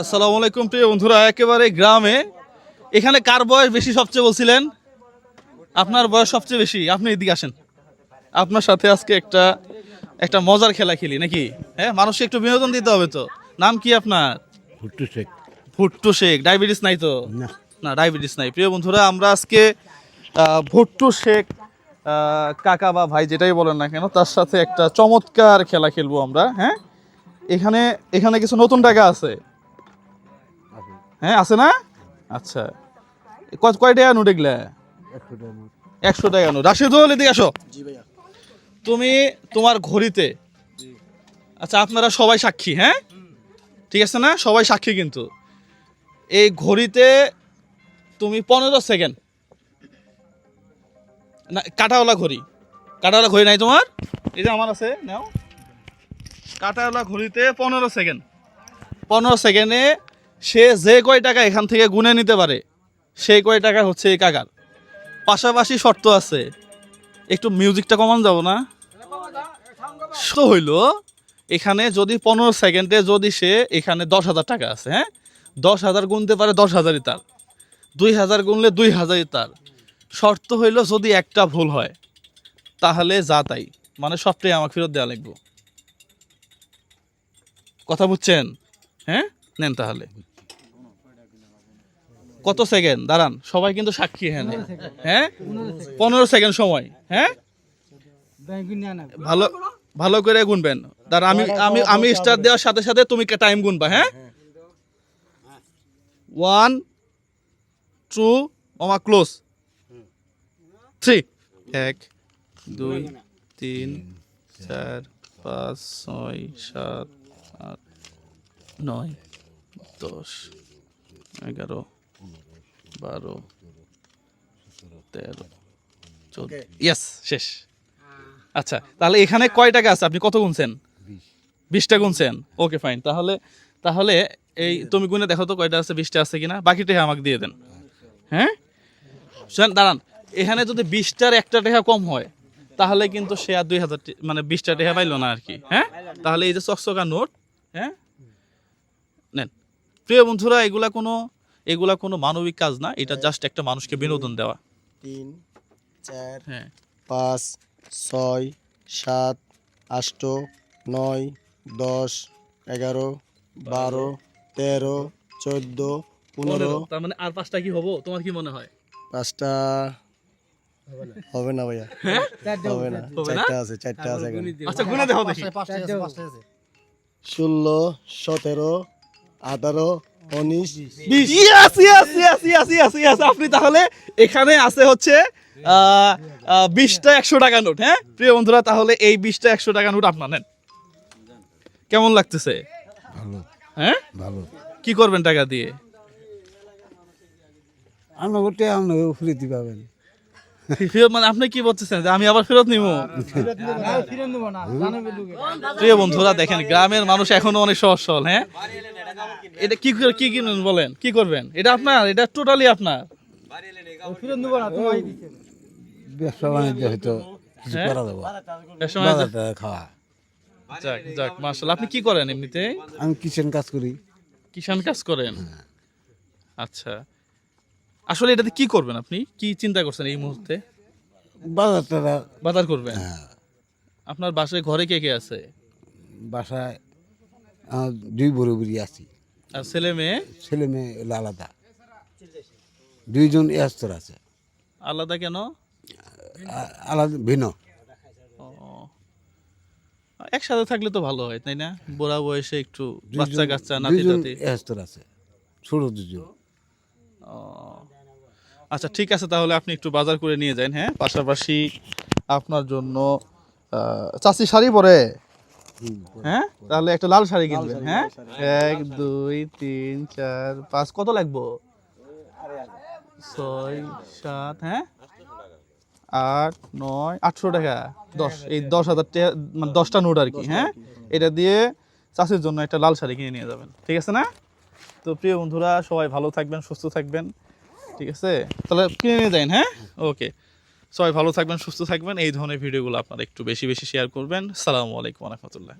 আসসালামু আলাইকুম প্রিয় বন্ধুরা একেবারে গ্রামে। এখানে কার বয়স বেশি সবচেয়ে বলছিলেন? আপনার বয়স সবচেয়ে বেশি? আপনি এদিকে আসেন। আপনার সাথে আজকে একটা একটা মজার খেলা খেলি নাকি? হ্যাঁ মানুষকে একটু বিনোদন দিতে হবে তো। নাম কি আপনার? ভুট্টু শেখ। ভুট্টু শেখ ডায়াবেটিস নাই তো? না। না ডায়াবেটিস নাই। প্রিয় বন্ধুরা আমরা আজকে ভুট্টু শেখ কাকা বা ভাই যেটাই বলেন না কেন তার সাথে একটা চমৎকার খেলা খেলব আমরা হ্যাঁ? এখানে এখানে কিছু নতুন টাকা আছে। হ্যাঁ আছে না? আচ্ছা। কয় কয় টাকা নোট এগুলা? একশো টাকা নোট। একশো টাকা নোট রাশিদুল এদিকে আসো। তুমি তোমার ঘড়িতে আচ্ছা আপনারা সবাই সাক্ষী হ্যাঁ? ঠিক আছে না? সবাই সাক্ষী কিন্তু। এই ঘড়িতে তুমি পনেরো সেকেন্ড না কাটাওয়ালা ঘড়ি। কাটাওয়ালা ঘড়ি নাই তোমার? এই যে আমার আছে নাও। কাটাওয়ালা ঘড়িতে পনেরো সেকেন্ড পনেরো সেকেন্ডে সে যে কয় টাকা এখান থেকে গুনে নিতে পারে, সেই কয় টাকা হচ্ছে এই কাকার। পাশাপাশি শর্ত আছে, একটু মিউজিকটা কমান যাব না? শো হইল, এখানে যদি পনেরো সেকেন্ডে যদি সে এখানে দশ হাজার টাকা আছে হ্যাঁ? দশ হাজার গুনতে পারে দশ হাজারই তার। দুই হাজার গুনলে দুই হাজারই তার। শর্ত হইল যদি একটা ভুল হয়, তাহলে যা তাই। মানে সবটাই আমাকে ফেরত দেওয়া লাগবে। কথা বুঝছেন? হ্যাঁ? নেন তাহলে। কত সেকেন্ড? দাঁড়ান সবাই কিন্তু সাক্ষী হ্যাঁ হ্যাঁ? পনেরো সেকেন্ড। সময় হ্যাঁ? ভালো ভালো করে গুনবেন। দাঁড়া আমি আমি আমি স্টার দেওয়ার সাথে সাথে তুমি টাইম গুনবা হ্যাঁ? ওয়ান টু ওমা ক্লোজ। থ্রি। এক দুই তিন চার পাঁচ ছয় সাত আট নয় দশ এগারো বারো তেরো চোদ্দ। ইয়েস শেষ। আচ্ছা তাহলে এখানে কয় টাকা আছে আপনি কত গুনছেন? বিশটা গুনছেন? ওকে ফাইন তাহলে তাহলে এই তুমি গুনে দেখো তো কয়টা আছে বিশটা আছে কিনা। বাকিটা আমাকে দিয়ে দেন। হ্যাঁ? শোনেন দাঁড়ান। এখানে যদি বিশটার একটা টাকা কম হয় তাহলে কিন্তু সে আর দুই হাজার মানে বিশটা টাকা পাইলো না আর কি হ্যাঁ? তাহলে এই যে চকচকা নোট হ্যাঁ? নেন। প্রিয় বন্ধুরা এগুলা কোনো এগুলা কোনো মানবিক কাজ না এটা জাস্ট একটা মানুষকে বিনোদন দেওয়া। তিন চার হ্যাঁ। পাঁচ ছয় সাত আষ্ট নয় দশ এগারো বারো তেরো চোদ্দ পনেরো। তার মানে আর পাঁচটা কি হব? তোমার কি মনে হয়? পাঁচটা হবে না। ভাইয়া। হবে। না। চারটা আছে চারটা আছে এখানে। আচ্ছা দেখো ষোলো সতেরো আঠারো উনিশ. আপনি তাহলে এখানে আছে হচ্ছে বিশটা একশো টাকা নোট হ্যাঁ? প্রিয় বন্ধুরা তাহলে এই বিশটা একশো টাকা নোট আপনার নেন। কেমন লাগতেছে? ভালো। হ্যাঁ? ভালো। কি করবেন টাকা দিয়ে? ফ্রিতে পাবেন মানে আপনি কি বলতেছেন? যে আমি আবার ফেরত নিব? প্রিয় বন্ধুরা দেখেন গ্রামের মানুষ এখনও অনেক সহজ সরল হ্যাঁ? এটা কি কি কিনবেন বলেন? কি করবেন? এটা আপনার? এটা টোটালি আপনার। ব্যবসা বাণিজ্য হয়তো কিছু হ্যাঁ? করা খাওয়া। যাক যাক মার্শাল আপনি কি করেন এমনিতে? আমি কিচেন কাজ করি। কিষান কাজ করেন? আচ্ছা। আসলে এটাতে কি করবেন আপনি? কি চিন্তা করছেন এই মুহূর্তে? বাজারটা বাজার করবেন? হ্যাঁ, আপনার বাসায় ঘরে কে কে আছে? বাসায় দুই বুড়ি আছি। আর ছেলে মেয়ে? ছেলে মেয়ে আলাদা। দুইজন এস্তর আছে। আলাদা কেন? আলাদা ভিন্ন। একসাথে থাকলে তো ভালো হয় তাই না? বুড়া বয়সে একটু বাচ্চা কাচ্চা নাতি টাতি এস্তর আছে ছোট দুজন আচ্ছা ঠিক আছে তাহলে আপনি একটু বাজার করে নিয়ে যান হ্যাঁ? পাশাপাশি আপনার জন্য চাচি শাড়ি পরে। হ্যাঁ? তাহলে একটা লাল শাড়ি কিনবেন। হ্যাঁ এক দুই তিন চার পাঁচ কত লাগবো? ছয় সাত হ্যাঁ? আট নয় আটশো টাকা দশ। এই দশ হাজার টাকা মানে দশটা নোট আর কি হ্যাঁ? এটা দিয়ে চাষের জন্য একটা লাল শাড়ি কিনে নিয়ে যাবেন। ঠিক আছে না? তো প্রিয় বন্ধুরা সবাই ভালো থাকবেন সুস্থ থাকবেন। ঠিক আছে? তাহলে কিনে নিয়ে যান হ্যাঁ? ওকে। সবাই ভালো থাকবেন, সুস্থ থাকবেন। এই ধরনের ভিডিওগুলো আপনারা একটু বেশি বেশি শেয়ার করবেন। সালামু আলাইকুম রহমতুল্লাহ।